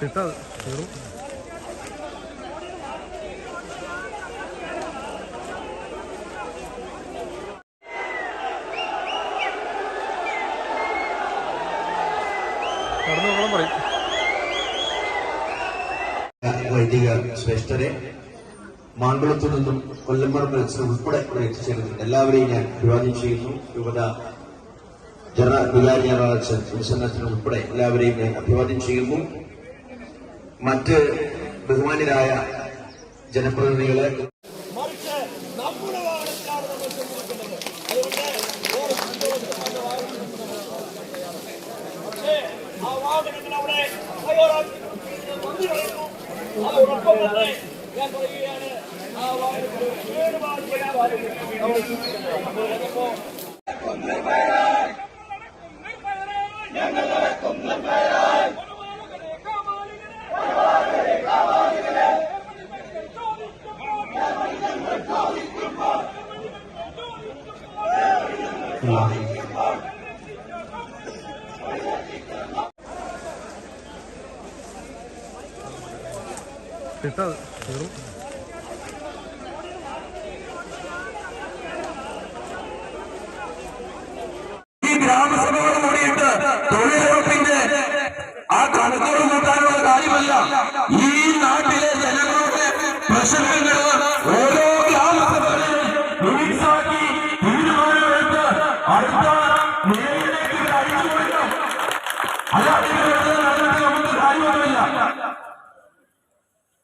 കിട്ടാതെ പറയും. വൈദിക ശ്രേഷ്ഠരെ മാണ്ടുളത്തു നിന്നും കൊല്ലംപറമ്പ് ഉൾപ്പെടെ ഇവിടെ എല്ലാവരെയും ഞാൻ അഭിവാദ്യം ചെയ്യുന്നു. യുവത ജനറൽ വികാരി ജനറൽ ഉൾപ്പെടെ എല്ലാവരെയും ഞാൻ അഭിവാദ്യം ചെയ്യുന്നു. മറ്റ് ബഹുമാന്യരായ ജനപ്രതിനിധികളെ ഞാൻ പറയുകയാണ് ആ വാഹനത്തിൽ കേടുപാട് ചെയ്യാൻ നമ്മൾ 있습니다.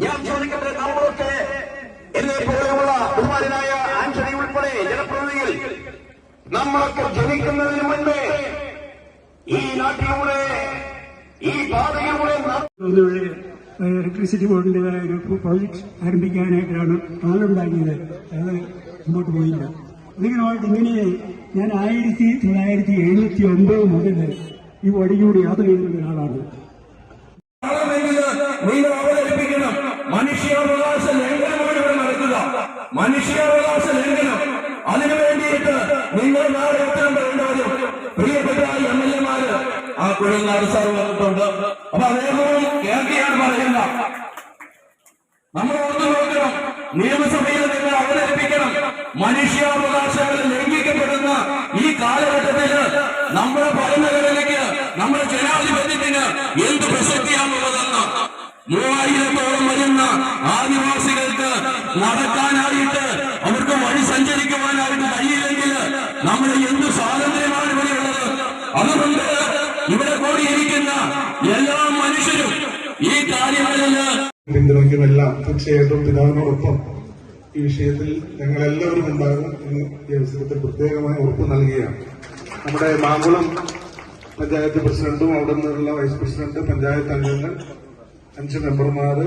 ഞാൻ ചോദിക്കട്ടെ നമ്മളൊക്കെ എന്നെ പോലെയുള്ള ബഹുമാനായ ആന്റണി ഉൾപ്പെടെ ജനപ്രതിനിധികൾ നമ്മളൊക്കെ ജനിക്കുന്നതിന് മുൻപേ ഈ നാട്ടിലൂടെ ഈ പാതയിലൂടെ ഇലക്ട്രിസിറ്റി ബോർഡിന്റെ ഒരു പ്രോജക്ട് ആരംഭിക്കാനായിട്ടാണ് ആളുണ്ടാക്കിയത്. അത് മുമ്പോട്ട് പോയില്ല. അതിങ്ങനെയായിട്ട് ഇങ്ങനെ ഞാൻ ആയിരത്തി തൊള്ളായിരത്തി എഴുപത്തി ഒമ്പത് മുതൽ ഈ വഴിയൂടെ യാത്ര ചെയ്യുന്ന ഒരാളാണ്. നിങ്ങൾ അവതരിപ്പിക്കണം. മനുഷ്യാവകാശ ലംഘനമാണ് ഇവിടെ നടക്കുക. മനുഷ്യാവകാശ ലംഘനം. അതിനു വേണ്ടിയിട്ട് നിങ്ങൾ നാളെ ഉത്തരം പറയേണ്ടി പ്രിയപ്പെട്ട എം എൽ എമാര് ആ കുഴൽനാട് സാർ വന്നിട്ടുണ്ട്. അപ്പൊ അദ്ദേഹവും കേൾക്കുകയാണ് പറയുന്ന നമ്മൾ ഓർത്തു നോക്കണം. നിയമസഭയിൽ നിങ്ങൾ അവതരിപ്പിക്കണം. മനുഷ്യാവകാശങ്ങൾ ലംഘിക്കപ്പെടുന്ന ഈ കാലഘട്ടത്തിൽ നമ്മുടെ ഭരണഘടനയ്ക്ക് നമ്മുടെ ജനാധിപത്യത്തിന് എന്ത് പ്രസക്തിയാണുള്ളതെന്ന് മൂവായിരത്തോളം വരുന്ന ആദിവാസികൾക്ക് നടക്കാനായിട്ട് അവർക്ക് വഴി സഞ്ചരിക്കുവാനായിട്ട് കഴിയില്ലെങ്കിൽ നമ്മൾ എന്ത് സ്വാതന്ത്ര്യമാണ് ഇവിടെയുള്ളത്? അതുകൊണ്ട് ഇവിടെ കൂടിയിരിക്കുന്ന എല്ലാ മനുഷ്യരും ഈ കാര്യങ്ങളിൽ പിന്തുണയ്ക്കുമെല്ലാം തീർച്ചയായിട്ടും പിതാവിനോടൊപ്പം ഈ വിഷയത്തിൽ ഞങ്ങൾ എല്ലാവരും ഉണ്ടാകും എന്ന് ഈ അവസരത്തിൽ പ്രത്യേകമായി ഉറപ്പ് നൽകുകയാണ്. നമ്മുടെ മാങ്കുളം പഞ്ചായത്ത് പ്രസിഡന്റും അവിടെ നിന്നുള്ള വൈസ് പ്രസിഡന്റ് പഞ്ചായത്ത് അംഗങ്ങൾ അഞ്ച് മെമ്പർമാര്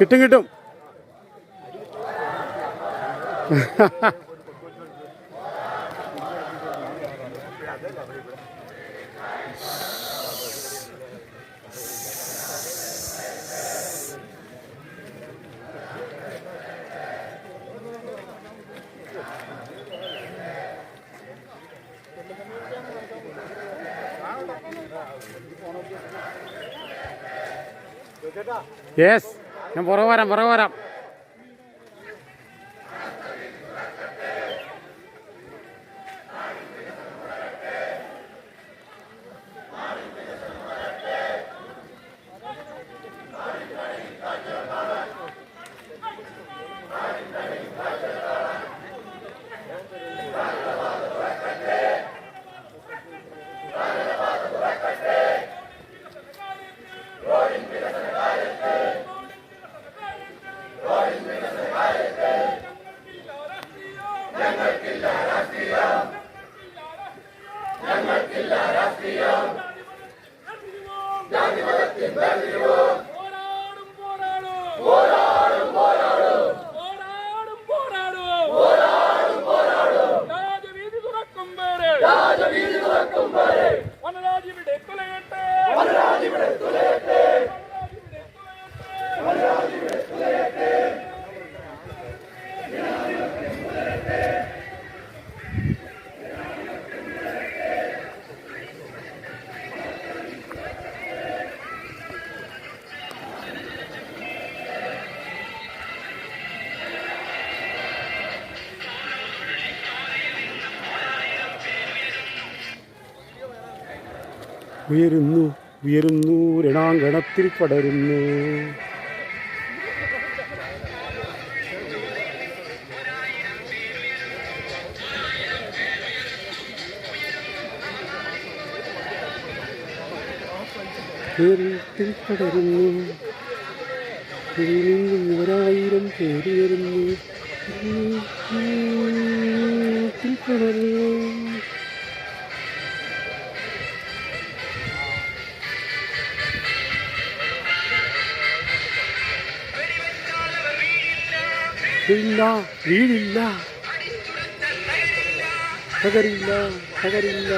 കിട്ടും കിട്ടും. യെസ് ഞാൻ പുറകെ വരാം പുറകെ വരാം. ഉയരുന്നു ഉയരുന്നു രണാങ്കണത്തിൽ പടരുന്നു. ഉയരത്തിൽ പടരുന്നു. ഒരായിരം പേര് വരുന്നു പടരുന്നു. വീഴില്ല. വീടില്ല തകരില്ല. തകരില്ല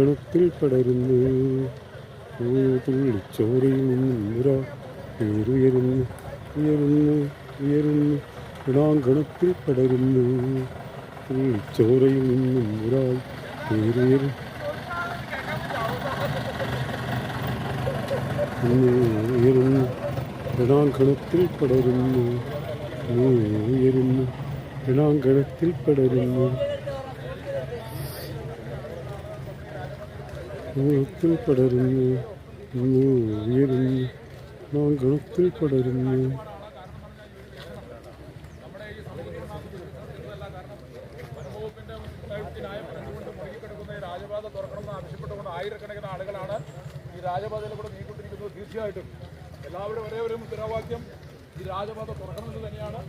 ണത്തിൽ പടരുന്നു. തുള്ളിച്ചോരയിൽ നിന്നും பேருயர்ந்து உயர்ந்து உயர்ந்து வினாங்கணத்தில் படர்ந்து சோரையும் இன்னும் உராய் பேருயர் உயர்ந்து வினாங்கணத்தில் படர்ந்து உயர்ந்து வினாங்கணத்தில் படர்ந்து உயர்ந்து படர்ந்து உயர்ந்து നീങ്ങിക്കൊണ്ടിരിക്കുന്നത് തീർച്ചയായിട്ടും എല്ലാവരും ഒരേ ഒരു മുദ്രാവാക്യം ഈ രാജപാത തുറക്കണമെന്ന് തന്നെയാണ്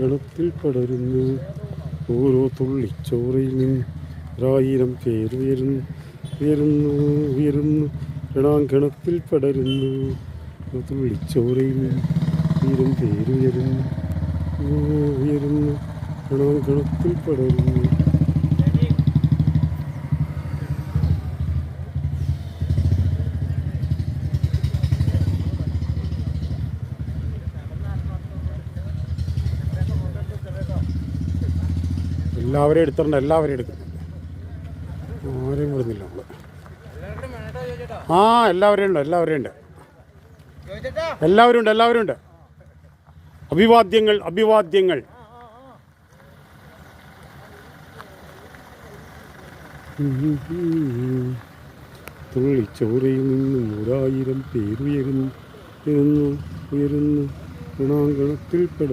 ഗണത്തിൽ പടരുന്നു. ഓരോ തുള്ളിച്ചോറയിൽ നിന്ന് ഒരായിരം പേർ ഉയരുന്നു ഉയരുന്നു. ഗണാങ്കണത്തിൽ പടരുന്നു. നിന്ന് ഉയരും പേരുയരുന്നു ഉയരുന്നു ഗണാങ്കണത്തിൽ പടരുന്നു. എല്ലാവരെയും എടുത്തിട്ടുണ്ട് എല്ലാവരെയും എടുക്കുന്നുണ്ട്. ആരെയും വിടുന്നില്ല നമ്മൾ ആ എല്ലാവരെയും ഉണ്ട് എല്ലാവരെയും ഉണ്ട്. എല്ലാവരും ഉണ്ട് എല്ലാവരും ഉണ്ട്. അഭിവാദ്യങ്ങൾ അഭിവാദ്യങ്ങൾ. തുള്ളിച്ചോറയിൽ നിന്നും ഒരായിരം പേരുയരുന്നു ഉയരുന്നു ഉയരുന്നു ഗുണാങ്കണത്തിൽ പെടും.